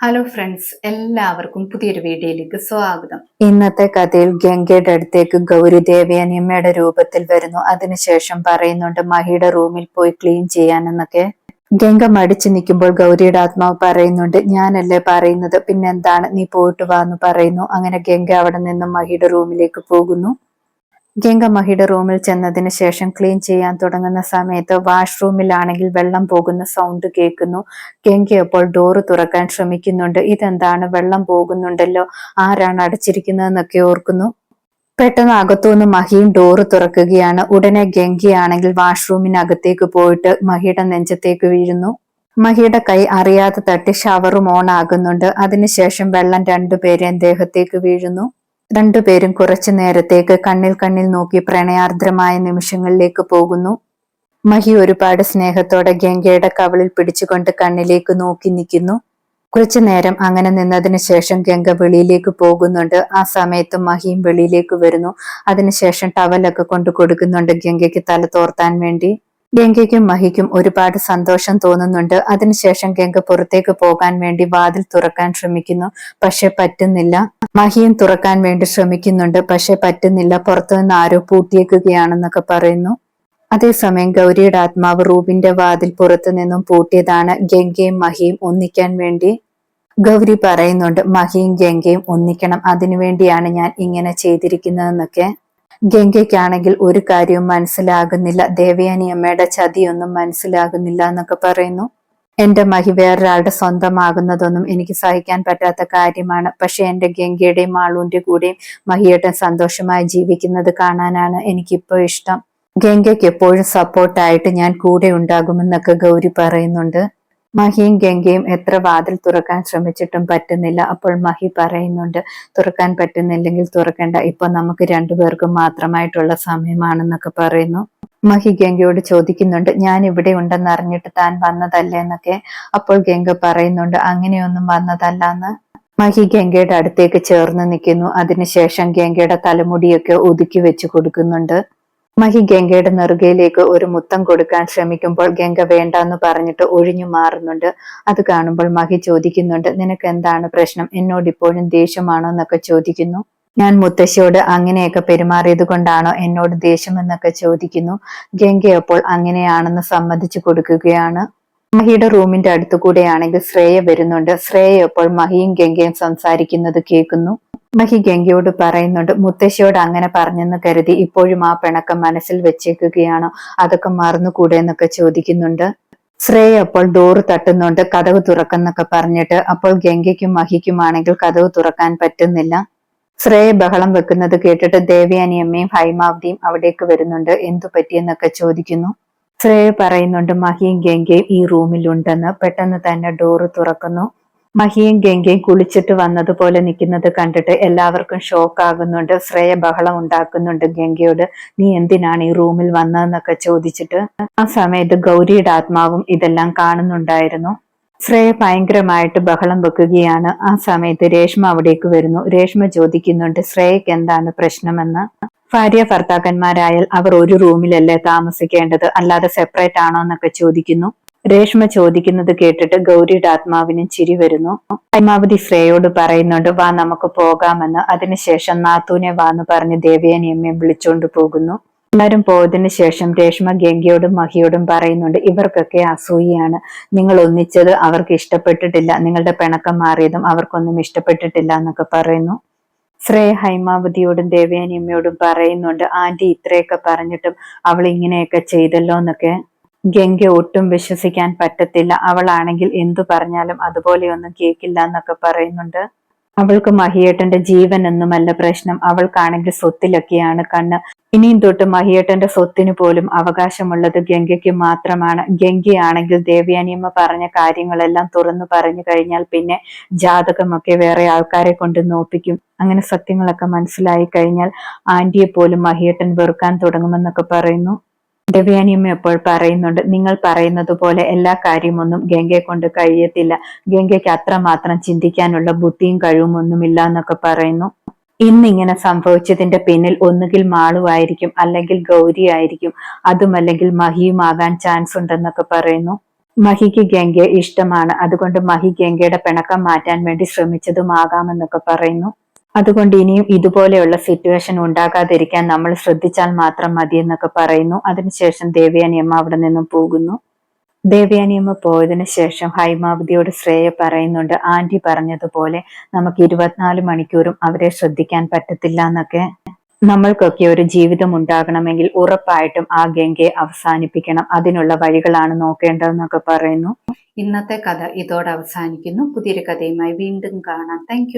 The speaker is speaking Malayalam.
ഹലോ ഫ്രണ്ട്സ് എല്ലാവർക്കും പുതിയൊരു വീഡിയോയിലേക്ക് സ്വാഗതം. ഇന്നത്തെ കഥയിൽ ഗംഗയുടെ അടുത്തേക്ക് ഗൗരി ദേവയാനിയമ്മയുടെ രൂപത്തിൽ വരുന്നു. അതിനുശേഷം പറയുന്നുണ്ട് മഹിയുടെ റൂമിൽ പോയി ക്ലീൻ ചെയ്യാനെന്നൊക്കെ. ഗംഗ മടിച്ചു നിൽക്കുമ്പോൾ ഗൗരിയുടെ ആത്മാവ് പറയുന്നുണ്ട് ഞാനല്ലേ പറയുന്നത്? പിന്നെന്താണ്? നീ പോയിട്ട് വാ എന്ന് പറയുന്നു. അങ്ങനെ ഗംഗ അവിടെ നിന്നും മഹിയുടെ റൂമിലേക്ക് പോകുന്നു. ഗംഗ മഹിയുടെ റൂമിൽ ചെന്നതിന് ശേഷം ക്ലീൻ ചെയ്യാൻ തുടങ്ങുന്ന സമയത്ത് വാഷ്റൂമിലാണെങ്കിൽ വെള്ളം പോകുന്ന സൗണ്ട് കേൾക്കുന്നു. ഗംഗ അപ്പോൾ ഡോറ് തുറക്കാൻ ശ്രമിക്കുന്നുണ്ട്. ഇതെന്താണ്? വെള്ളം പോകുന്നുണ്ടല്ലോ. ആരാണ് അടച്ചിരിക്കുന്നതെന്നൊക്കെ ഓർക്കുന്നു. പെട്ടെന്ന് അകത്തുനിന്ന് മഹിയും ഡോറ് തുറക്കുകയാണ്. ഉടനെ ഗംഗയാണെങ്കിൽ വാഷ്റൂമിനകത്തേക്ക് പോയിട്ട് മഹിയുടെ നെഞ്ചത്തേക്ക് വീഴുന്നു. മഹിയുടെ കൈ അറിയാതെ തട്ടി ഷവറും ഓൺ ആകുന്നുണ്ട്. അതിനുശേഷം വെള്ളം രണ്ടുപേരെയും ദേഹത്തേക്ക് വീഴുന്നു. രണ്ടുപേരും കുറച്ചു നേരത്തേക്ക് കണ്ണിൽ കണ്ണിൽ നോക്കി പ്രണയാർദ്രമായ നിമിഷങ്ങളിലേക്ക് പോകുന്നു. മഹി ഒരുപാട് സ്നേഹത്തോടെ ഗംഗയുടെ കവളിൽ പിടിച്ചുകൊണ്ട് കണ്ണിലേക്ക് നോക്കി നിൽക്കുന്നു. കുറച്ചു നേരം അങ്ങനെ നിന്നതിന് ശേഷം ഗംഗ വെളിയിലേക്ക് പോകുന്നുണ്ട്. ആ സമയത്ത് മഹിയും വെളിയിലേക്ക് വരുന്നു. അതിനുശേഷം ടവലൊക്കെ കൊണ്ട് കൊടുക്കുന്നുണ്ട് ഗംഗയ്ക്ക് തല തോർത്താൻ വേണ്ടി. ഗംഗയ്ക്കും മഹിക്കും ഒരുപാട് സന്തോഷം തോന്നുന്നുണ്ട്. അതിനുശേഷം ഗംഗ പുറത്തേക്ക് പോകാൻ വേണ്ടി വാതിൽ തുറക്കാൻ ശ്രമിക്കുന്നു. പക്ഷെ പറ്റുന്നില്ല. മഹിയും തുറക്കാൻ വേണ്ടി ശ്രമിക്കുന്നുണ്ട്. പക്ഷെ പറ്റുന്നില്ല. പുറത്തുനിന്ന് ആരോ പൂട്ടിയേക്കുകയാണെന്നൊക്കെ പറയുന്നു. അതേസമയം ഗൗരിയുടെ ആത്മാവ് റൂബിന്റെ വാതിൽ പുറത്തു നിന്നും പൂട്ടിയതാണ്. ഗംഗയും മഹിയും ഒന്നിക്കാൻ വേണ്ടി ഗൗരി പറയുന്നുണ്ട്. മഹിയും ഗംഗയും ഒന്നിക്കണം. അതിനുവേണ്ടിയാണ് ഞാൻ ഇങ്ങനെ ചെയ്തിരിക്കുന്നതെന്നൊക്കെ. ഗംഗയ്ക്കാണെങ്കിൽ ഒരു കാര്യവും മനസ്സിലാകുന്നില്ല. ദേവയാനി അമ്മയുടെ ചതിയൊന്നും മനസ്സിലാകുന്നില്ല എന്നൊക്കെ പറയുന്നു. എന്റെ മഹി വേറൊരാളുടെ സ്വന്തമാകുന്നതൊന്നും എനിക്ക് സഹിക്കാൻ പറ്റാത്ത കാര്യമാണ്. പക്ഷെ എന്റെ ഗംഗയുടെയും ആളൂന്റെ കൂടെയും മഹിയേട്ടൻ സന്തോഷമായി ജീവിക്കുന്നത് കാണാനാണ് എനിക്കിപ്പോ ഇഷ്ടം. ഗംഗയ്ക്ക് എപ്പോഴും സപ്പോർട്ടായിട്ട് ഞാൻ കൂടെ ഉണ്ടാകുമെന്നൊക്കെ ഗൗരി പറയുന്നുണ്ട്. മഹിയും ഗംഗയും എത്ര വാതിൽ തുറക്കാൻ ശ്രമിച്ചിട്ടും പറ്റുന്നില്ല. അപ്പോൾ മഹി പറയുന്നുണ്ട് തുറക്കാൻ പറ്റുന്നില്ലെങ്കിൽ തുറക്കേണ്ട. ഇപ്പൊ നമുക്ക് രണ്ടുപേർക്കും മാത്രമായിട്ടുള്ള സമയമാണെന്നൊക്കെ പറയുന്നു. മഹി ഗംഗയോട് ചോദിക്കുന്നുണ്ട് ഞാൻ ഇവിടെ ഉണ്ടെന്ന് അറിഞ്ഞിട്ട് താൻ വന്നതല്ലേ എന്നൊക്കെ? അപ്പോൾ ഗംഗ പറയുന്നുണ്ട് അങ്ങനെയൊന്നും വന്നതല്ല എന്ന് മഹി ഗംഗയുടെ അടുത്തേക്ക് ചേർന്ന് നിൽക്കുന്നു. അതിനുശേഷം ഗംഗയുടെ തലമുടിയൊക്കെ ഒതുക്കി വെച്ച് കൊടുക്കുന്നുണ്ട്. മഹി ഗംഗയുടെ നെറുകയിലേക്ക് ഒരു മുത്തം കൊടുക്കാൻ ശ്രമിക്കുമ്പോൾ ഗംഗ വേണ്ടെന്ന് പറഞ്ഞിട്ട് ഒഴിഞ്ഞു മാറുന്നുണ്ട്. അത് കാണുമ്പോൾ മഹി ചോദിക്കുന്നുണ്ട് നിനക്ക് എന്താണ് പ്രശ്നം? എന്നോട് ഇപ്പോഴും ദേഷ്യമാണോ? എന്നൊക്കെ ചോദിക്കുന്നു. ഞാൻ മുത്തശ്ശിയോട് അങ്ങനെയൊക്കെ പെരുമാറിയത് കൊണ്ടാണോ എന്നോട് ദേഷ്യമെന്നൊക്കെ ചോദിക്കുന്നു. ഗംഗ അപ്പോൾ അങ്ങനെയാണെന്ന് സമ്മതിച്ചു കൊടുക്കുകയാണ്. മഹിയുടെ റൂമിന്റെ അടുത്തു കൂടെയാണെങ്കിൽ ശ്രേയ വരുന്നുണ്ട്. ശ്രേയ ഇപ്പോൾ മഹിയും ഗംഗയും സംസാരിക്കുന്നത് കേൾക്കുന്നു. മഹി ഗംഗയോട് പറയുന്നുണ്ട് മുത്തശ്ശിയോട് അങ്ങനെ പറഞ്ഞെന്ന് കരുതി ഇപ്പോഴും ആ പിണക്കം മനസ്സിൽ വെച്ചേക്കുകയാണോ? അതൊക്കെ മറന്നുകൂടെ എന്നൊക്കെ ചോദിക്കുന്നുണ്ട്. ശ്രേയ അപ്പോൾ ഡോറ് തട്ടുന്നുണ്ട് കഥവ് തുറക്കുന്നൊക്കെ പറഞ്ഞിട്ട് അപ്പോൾ ഗംഗയ്ക്കും മഹിക്കുമാണെങ്കിൽ കഥവ് തുറക്കാൻ പറ്റുന്നില്ല. ശ്രേയ ബഹളം വെക്കുന്നത് കേട്ടിട്ട് ദേവയാനിയമ്മയും ഹൈമാവതിയും അവിടേക്ക് വരുന്നുണ്ട്. എന്തു പറ്റിയെന്നൊക്കെ ചോദിക്കുന്നു. ശ്രേയ പറയുന്നുണ്ട് മഹിയും ഗംഗയും ഈ റൂമിലുണ്ടെന്ന്. പെട്ടെന്ന് തന്നെ ഡോറ് തുറക്കുന്നു. മഹിയും ഗംഗയും കുളിച്ചിട്ട് വന്നതുപോലെ നിൽക്കുന്നത് കണ്ടിട്ട് എല്ലാവർക്കും ഷോക്ക് ആകുന്നുണ്ട്. ശ്രേയ ബഹളം ഉണ്ടാക്കുന്നുണ്ട് ഗംഗയോട്. നീ എന്തിനാണ് ഈ റൂമിൽ വന്നതെന്നൊക്കെ ചോദിച്ചിട്ട്? ആ സമയത്ത് ഗൗരിയുടെ ആത്മാവും ഇതെല്ലാം കാണുന്നുണ്ടായിരുന്നു. ശ്രേയ ഭയങ്കരമായിട്ട് ബഹളം വെക്കുകയാണ്. ആ സമയത്ത് രേഷ്മ അവിടേക്ക് വരുന്നു. രേഷ്മ ചോദിക്കുന്നുണ്ട് ശ്രേയക്ക് എന്താണ് പ്രശ്നമെന്ന്? ഭാര്യ ഭർത്താക്കന്മാരായാൽ അവർ ഒരു റൂമിലല്ലേ താമസിക്കേണ്ടത്? അല്ലാതെ സെപ്പറേറ്റ് ആണോ എന്നൊക്കെ ചോദിക്കുന്നു. രേഷ്മ ചോദിക്കുന്നത് കേട്ടിട്ട് ഗൗരിയുടെ ആത്മാവിനും ചിരി വരുന്നു. ഹൈമാവതി ശ്രേയോട് പറയുന്നുണ്ട് വാ നമുക്ക് പോകാമെന്ന്. അതിനുശേഷം നാത്തൂനെ വാന്ന് പറഞ്ഞ് ദേവയാനിയമ്മയും വിളിച്ചോണ്ട് പോകുന്നു. എല്ലാവരും പോയതിനു ശേഷം രേഷ്മ ഗംഗയോടും മഹിയോടും പറയുന്നുണ്ട് ഇവർക്കൊക്കെ അസൂയയാണ്. നിങ്ങൾ ഒന്നിച്ചത് അവർക്ക് ഇഷ്ടപ്പെട്ടിട്ടില്ല. നിങ്ങളുടെ പിണക്കം മാറിയതും അവർക്കൊന്നും ഇഷ്ടപ്പെട്ടിട്ടില്ല എന്നൊക്കെ പറയുന്നു. ശ്രേയ ഹൈമാവതിയോടും ദേവയാനിയമ്മയോടും പറയുന്നുണ്ട് ആന്റി ഇത്രയൊക്കെ പറഞ്ഞിട്ടും അവൾ ഇങ്ങനെയൊക്കെ ചെയ്തല്ലോ എന്നൊക്കെ. ഗംഗ ഒട്ടും വിശ്വസിക്കാൻ പറ്റത്തില്ല. അവളാണെങ്കിൽ എന്തു പറഞ്ഞാലും അതുപോലെയൊന്നും കേൾക്കില്ല എന്നൊക്കെ പറയുന്നുണ്ട്. അവൾക്ക് മഹിയേട്ടന്റെ ജീവൻ എന്നുമല്ല പ്രശ്നം. അവൾക്കാണെങ്കിൽ സ്വത്തിലൊക്കെയാണ് കണ്ണ്. ഇനിയും തൊട്ട് മഹിയേട്ടന്റെ സ്വത്തിന് പോലും അവകാശമുള്ളത് ഗംഗയ്ക്ക് മാത്രമാണ്. ഗംഗയാണെങ്കിൽ ദേവ്യാനിയമ്മ പറഞ്ഞ കാര്യങ്ങളെല്ലാം തുറന്നു പറഞ്ഞു കഴിഞ്ഞാൽ പിന്നെ ജാതകമൊക്കെ വേറെ ആൾക്കാരെ കൊണ്ട് നോപ്പിക്കും. അങ്ങനെ സത്യങ്ങളൊക്കെ മനസ്സിലായി കഴിഞ്ഞാൽ ആന്റിയെ പോലും മഹിയേട്ടൻ വെറുക്കാൻ തുടങ്ങുമെന്നൊക്കെ പറയുന്നു. ദേവയാനിയമ്മ എപ്പോൾ പറയുന്നുണ്ട് നിങ്ങൾ പറയുന്നത് പോലെ എല്ലാ കാര്യമൊന്നും ഗംഗയെ കൊണ്ട് കഴിയത്തില്ല. ഗംഗയ്ക്ക് അത്രമാത്രം ചിന്തിക്കാനുള്ള ബുദ്ധിയും കഴിവുമൊന്നുമില്ല എന്നൊക്കെ പറയുന്നു. ഇന്നിങ്ങനെ സംഭവിച്ചതിന്റെ പിന്നിൽ ഒന്നുകിൽ മാളുവായിരിക്കും അല്ലെങ്കിൽ ഗൗരി ആയിരിക്കും അതുമല്ലെങ്കിൽ മഹിയുമാകാൻ ചാൻസ് ഉണ്ടെന്നൊക്കെ പറയുന്നു. മഹിക്ക് ഗംഗയെ ഇഷ്ടമാണ്. അതുകൊണ്ട് മഹി ഗംഗയുടെ പിണക്കം മാറ്റാൻ വേണ്ടി ശ്രമിച്ചതുമാകാമെന്നൊക്കെ പറയുന്നു. അതുകൊണ്ട് ഇനിയും ഇതുപോലെയുള്ള സിറ്റുവേഷൻ ഉണ്ടാകാതിരിക്കാൻ നമ്മൾ ശ്രദ്ധിച്ചാൽ മാത്രം മതി എന്നൊക്കെ പറയുന്നു. അതിനുശേഷം ദേവിയാനിയമ്മ അവിടെ നിന്നും പോകുന്നു. ദേവയാനിയമ്മ പോയതിനു ശേഷം ഹൈമാവതിയോട് ശ്രേയ പറയുന്നുണ്ട് ആന്റി പറഞ്ഞതുപോലെ നമുക്ക് ഇരുപത്തിനാല് മണിക്കൂറും അവരെ ശ്രദ്ധിക്കാൻ പറ്റത്തില്ല എന്നൊക്കെ. നമ്മൾക്കൊക്കെ ഒരു ജീവിതം ഉണ്ടാകണമെങ്കിൽ ഉറപ്പായിട്ടും ആ ഗംഗയെ അവസാനിപ്പിക്കണം. അതിനുള്ള വഴികളാണ് നോക്കേണ്ടതെന്നൊക്കെ പറയുന്നു. ഇന്നത്തെ കഥ ഇതോടെ അവസാനിക്കുന്നു. പുതിയൊരു കഥയുമായി വീണ്ടും കാണാം. താങ്ക്